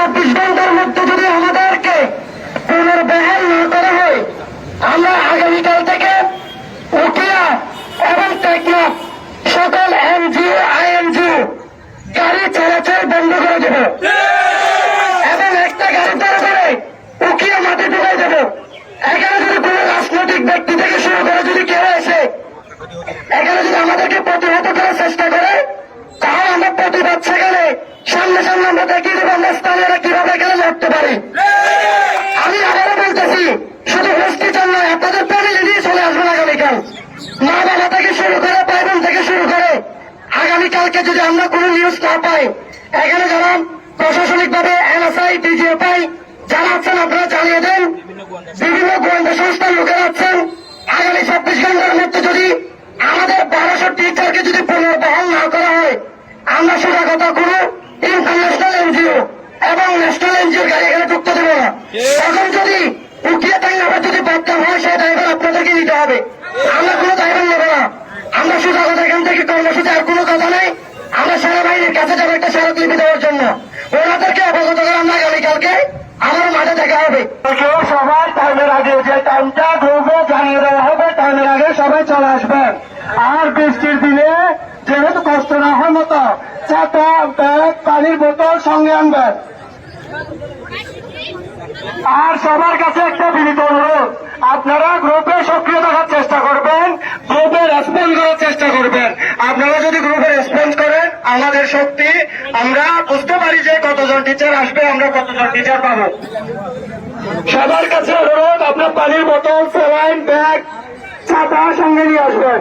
চব্বিশ ঘণ্টার মধ্যে যদি আমাদেরকে পুনর্বহাল না করা হয়, আমরা আগামীকাল থেকে উকিয়া এবং টেকনাফ সকল এনজিও, আইএনজিও গাড়ি চলাচল বন্ধ করে দেব। এবং একটা গাড়ি ধরে ধরে উকিয়া মাটি ঢুকাই দেব। এখানে যদি কোনো রাজনৈতিক ব্যক্তি থেকে শুরু করে যদি কেউ এসে এখানে যদি আমাদেরকে প্রতিহত করার চেষ্টা করে, তাহলে আমরা প্রতিবাদ সেখানে সামনে সামনে আমরা দেখিয়ে দেবো। স্থানীয়রা কীভাবে এখানে লড়তে পারি? আমি আবারও বলতেছি, শুধু গোষ্ঠী চান আপনাদের ফ্যামিলি নিয়ে চলে আসবেন আগামীকাল। মা বাবা থেকে শুরু করে ভাই থেকে শুরু করে, আগামীকালকে যদি আমরা কোনো নিউজ না পাই, এখানে যারা প্রশাসনিক ভাবে এনএসআই ডিজিএফআই যারা আছেন আপনারা জানিয়ে দেন, বিভিন্ন গোয়েন্দা সংস্থার লোকেরা আছেন। আগামী চব্বিশ ঘণ্টার মধ্যে যদি আমাদের বারোশো টিচারকে যদি পুনর্বহাল না করা হয়, আমরা সোজা কথা কোনো ইন্টারন্যাশনাল এনজিও ন্যাশনাল এনজিওর গাড়ি এখানে ঢুকতে দেবো না। তখন যদি উঠিয়ে তাই আবার যদি বদনাম হয় সেই ড্রাইভার আপনাদেরকে নিতে হবে। আমরা কোনো ড্রাইভার নেব না। আমরা সোজা কথা এখান থেকে কর্মসূচি আর কোনো কথা নেই। আমরা সেনাবাহিনীর কাছে যাব একটা স্মারকলিপি দেওয়ার জন্য। ওনাদেরকে অবগত করে আমরা আগামীকালকে আমার মাঠে দেখা হবে। সবাই টাইমের আগে যে টাইমটা গ্রুপে জানিয়ে দেওয়া হবে টাইমের আগে সবাই চলে আসবেন। আর বৃষ্টির দিনে যেহেতু কষ্ট না হয় মতো ছাতা ব্যাগ পানির বোতল সঙ্গে আনবেন। আর সবার কাছে একটা বিনীত অনুরোধ। আপনারা গ্রুপে সক্রিয় থাকার চেষ্টা করবেন, গ্রুপে রেসপন্স করার চেষ্টা করবেন। আপনারা যদি গ্রুপে রেসপন্স করেন, আমাদের শক্তি, আমরা বুঝতে পারি যে কতজন টিচার আসবে, আমরা কতজন টিচার পাবো। সবার কাছে অনুরোধ, আপনার পানির বোতল, স্যালাইন, ব্যাগ ছাতা সঙ্গে নিয়ে আসবেন।